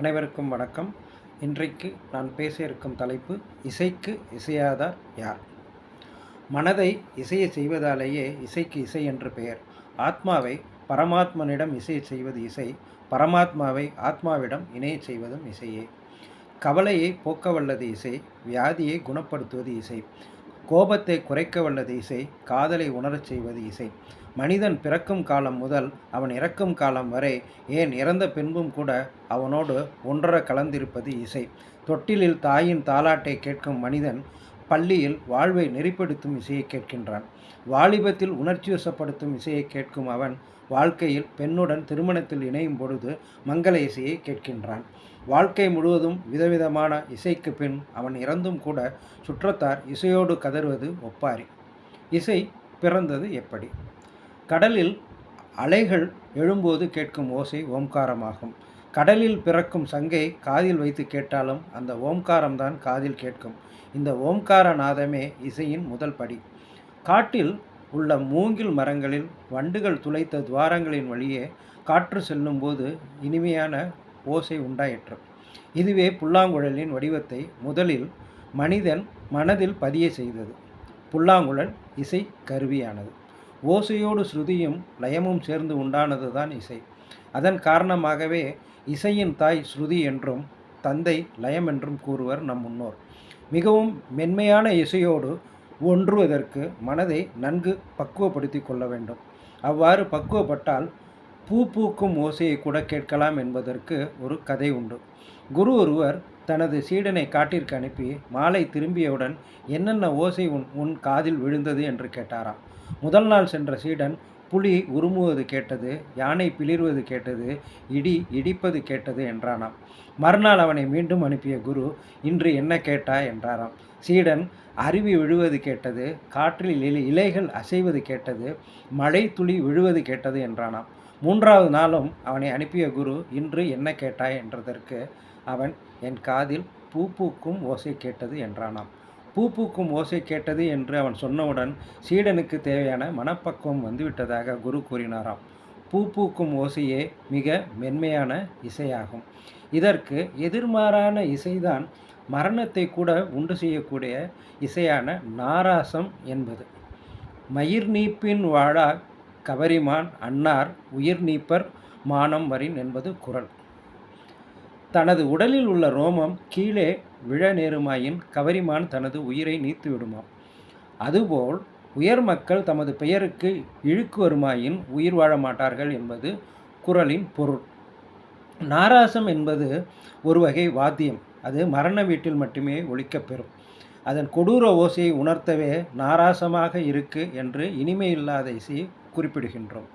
அனைவருக்கும் வணக்கம். இன்றைக்கு நான் பேச இருக்கும் தலைப்பு இசைக்கு இசையாதார் யார்? மனதை இசையை செய்வதாலேயே இசைக்கு இசை என்று பெயர். ஆத்மாவை பரமாத்மனிடம் இசை செய்வது இசை பரமாத்மாவை ஆத்மாவிடம் இணையச் செய்வதும் இசையே. கவலையை போக்க வல்லது இசை வியாதியை குணப்படுத்துவது இசை. கோபத்தை குறைக்க வல்லது இசை காதலை உணரச் செய்வது இசை. மனிதன் பிறக்கும் காலம் முதல் அவன் இறக்கும் காலம் வரை ஏன் இறந்த பின்பும் கூட அவனோடு ஒன்றர கலந்திருப்பது இசை. தொட்டிலில் தாயின் தாலாட்டை கேட்கும் மனிதன் பள்ளியில் வாழ்வை நெறிப்படுத்தும் இசையை கேட்கின்றான். வாலிபத்தில் உணர்ச்சி வசப்படுத்தும் இசையை கேட்கும் அவன் வாழ்க்கையில் பெண்ணுடன் திருமணத்தில் இணையும் பொழுது மங்கள இசையை கேட்கின்றான். வாழ்க்கை முழுவதும் விதவிதமான இசைக்கு பின் அவன் இறந்தும் கூட சுற்றத்தார் இசையோடு கதறுவது ஒப்பாரி. இசை பிறந்தது எப்படி? கடலில் அலைகள் எழும்போது கேட்கும் ஓசை ஓம்காரமாகும். கடலில் பிறக்கும் சங்கை காதில் வைத்து கேட்டாலும் அந்த ஓம்காரம்தான் காதில் கேட்கும். இந்த ஓம்கார நாதமே இசையின் முதல் படி. காட்டில் உள்ள மூங்கில் மரங்களில் வண்டுகள் துளைத்த துவாரங்களின் வழியே காற்று செல்லும்போது இனிமையான ஓசை உண்டாயிற்று. இதுவே புல்லாங்குழலின் வடிவத்தை முதலில் மனிதன் மனதில் பதிய செய்தது. புல்லாங்குழல் இசை கருவியானது. ஓசையோடு ஸ்ருதியும் லயமும் சேர்ந்து உண்டானது தான் இசை. அதன் காரணமாகவே இசையின் தாய் ஸ்ருதி என்றும் தந்தை லயம் என்றும் கூறுவர் நம் முன்னோர். மிகவும் மென்மையான இசையோடு ஒன்றுவதற்கு மனதை நன்கு பக்குவப்படுத்தி கொள்ள வேண்டும். அவ்வாறு பக்குவப்பட்டால் பூ பூக்கும் ஓசையை கூட கேட்கலாம் என்பதற்கு ஒரு கதை உண்டு. குரு ஒருவர் தனது சீடனை காட்டிற்கு அனுப்பி மாலை திரும்பியவுடன் என்னென்ன ஓசை உன் உன் காதில் விழுந்தது என்று கேட்டாராம். முதல் நாள் சென்ற சீடன் புலி உருமுவது கேட்டது யானை பிளிர்வது கேட்டது இடி இடிப்பது கேட்டது என்றானாம். மறுநாள் அவனை மீண்டும் அனுப்பிய குரு இன்று என்ன கேட்டா என்றாராம். சீடன் அருவி விழுவது கேட்டது காற்றில் இலை இலைகள் அசைவது கேட்டது மழை துளி விழுவது கேட்டது என்றானாம். மூன்றாவது நாளும் அவனை அனுப்பிய குரு இன்று என்ன கேட்டாய்? என்றதற்கு அவன் என் காதில் பூ பூக்கும் ஓசை கேட்டது என்றானாம். பூ பூக்கும் ஓசை கேட்டது என்று அவன் சொன்னவுடன் சீடனுக்கு தேவையான மனப்பக்குவம் வந்துவிட்டதாக குரு கூறினாராம். பூ பூக்கும் ஓசையே மிக மென்மையான இசையாகும். இதற்கு எதிர்மாறான இசைதான் மரணத்தை கூட உண்டு செய்யக்கூடிய இசையான நாராசம் என்பது. மயிர் நீப்பின் வாழா கவரிமான் அன்னார் உயிர் நீப்பர் மானம் வரின் என்பது குரல். தனது உடலில் உள்ள ரோமம் கீழே விழ நேருமாயின் கவரிமான் தனது உயிரை நீத்து விடுமாம். அதுபோல் உயர் மக்கள் தமது பெயருக்கு இழுக்கு வருமாயின் உயிர் வாழ மாட்டார்கள் என்பது குரலின் பொருள். நாராசம் என்பது ஒரு வகை வாத்தியம். அது மரண வீட்டில் மட்டுமே ஒழிக்கப்பெறும் அதன் கொடூர ஓசையை உணர்த்தவே நாராசமாக இருக்கு என்று இனிமையில்லாத இசையை குறிப்பிடுகின்றோம்.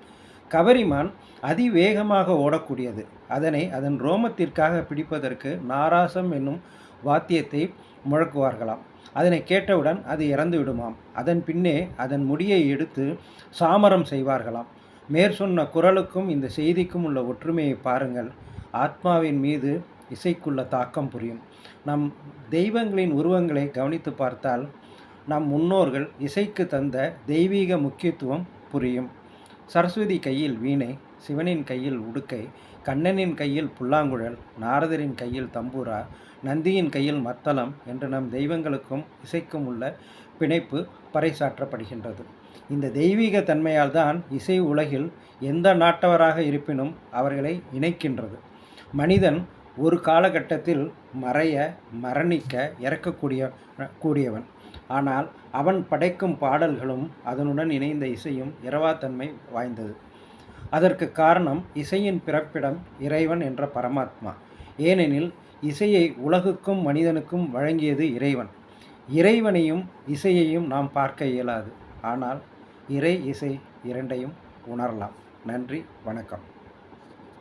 கவரிமான் அதிவேகமாக ஓடக்கூடியது. அதனை அதன் ரோமத்திற்காக பிடிப்பதற்கு நாராசம் என்னும் வாத்தியத்தை முழக்குவார்களாம். அதனை கேட்டவுடன் அது இறந்து விடுமாம். அதன் பின்னே அதன் முடியை எடுத்து சாமரம் செய்வார்களாம். மேற்சொன்ன குரலுக்கும் இந்த செய்திக்கும் உள்ள ஒற்றுமையை பாருங்கள். ஆத்மாவின் மீது இசைக்குள்ள தாக்கம் புரியும். நம் தெய்வங்களின் உருவங்களை கவனித்து பார்த்தால் நம் முன்னோர்கள் இசைக்கு தந்த தெய்வீக முக்கியத்துவம் புரியும். சரஸ்வதி கையில் வீணை சிவனின் கையில் உடுக்கை கண்ணனின் கையில் புல்லாங்குழல் நாரதரின் கையில் தம்பூரா நந்தியின் கையில் மத்தளம் என்று நம் தெய்வங்களுக்கும் இசைக்கும் உள்ள பிணைப்பு பறைசாற்றப்படுகின்றது. இந்த தெய்வீக தன்மையால் தான் இசை உலகில் எந்த நாட்டவராக இருப்பினும் அவர்களை இணைக்கின்றது. மனிதன் ஒரு காலகட்டத்தில் மறைய மரணிக்க இறக்கக்கூடிய கூடியவன். ஆனால் அவன் படைக்கும் பாடல்களும் அதனுடன் இணைந்த இசையும் இரவாத்தன்மை வாய்ந்தது. அதற்கு காரணம் இசையின் பிறப்பிடம் இறைவன் என்ற பரமாத்மா. ஏனெனில் இசையை உலகுக்கும் மனிதனுக்கும் வழங்கியது இறைவன். இறைவனையும் இசையையும் நாம் பார்க்க இயலாது. ஆனால் இறை இசை இரண்டையும் உணரலாம். நன்றி வணக்கம்.